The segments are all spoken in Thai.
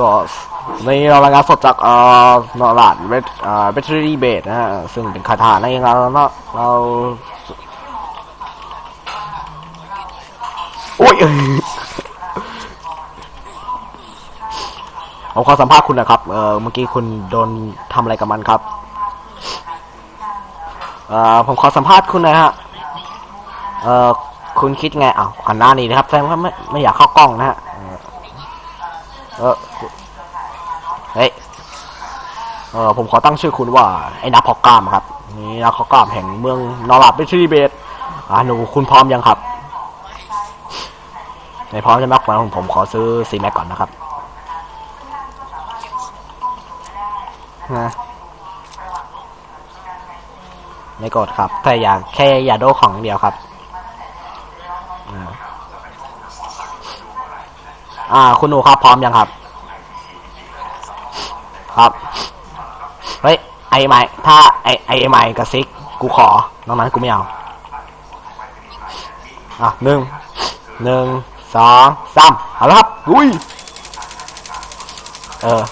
ก็ในเรารายงานสดจากเอ่อนอราดเวทเอ่อเบตเตอรี่เบสนะฮะซึ่งเป็นคาถาในเราเราเราอุ้ยผมขอสัมภาษณ์คุณนะครับ เออเมื่อกี้คุณโดนทำอะไรกับมันครับ เอ่อผมขอสัมภาษณ์คุณนะฮะ เออคุณคิดไงอ้าวขันหน้านี้นะครับแสดงว่าไม่ไม่อยากเข้ากล้องนะฮะ เอ่อเออคุณเฮ้ยเออผมขอตั้งชื่อคุณว่าไอ้นักพอกล้ามครับนี่นักพอกล้ามแห่งเมืองนอร์ลัดเบชรีเบสอ่าหนูคุณพร้อมยังครับในพร้อมจะมากกว่าผมผมขอซื้อซีแม็กก่อนนะครับนะไม่กดครับ แต่อย่าแค่อย่าโดของเดียวครับ อ่า คุณหนูครับพร้อมยังครับ ครับ เฮ้ย ไอไม้ถ้าไอไอไม้กับซิก กูขอนอกนั้นกูไม่เอา อะหนึ่ง หนึ่ง สอง สาม เอาละครับ อุ้ย เออ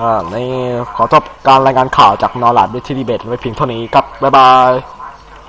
อ่านี่ขอจบการรายงานข่าวจากนอร์ลัดด้วยทีดีเบตไว้เพียงเท่านี้ครับ บ๊ายบาย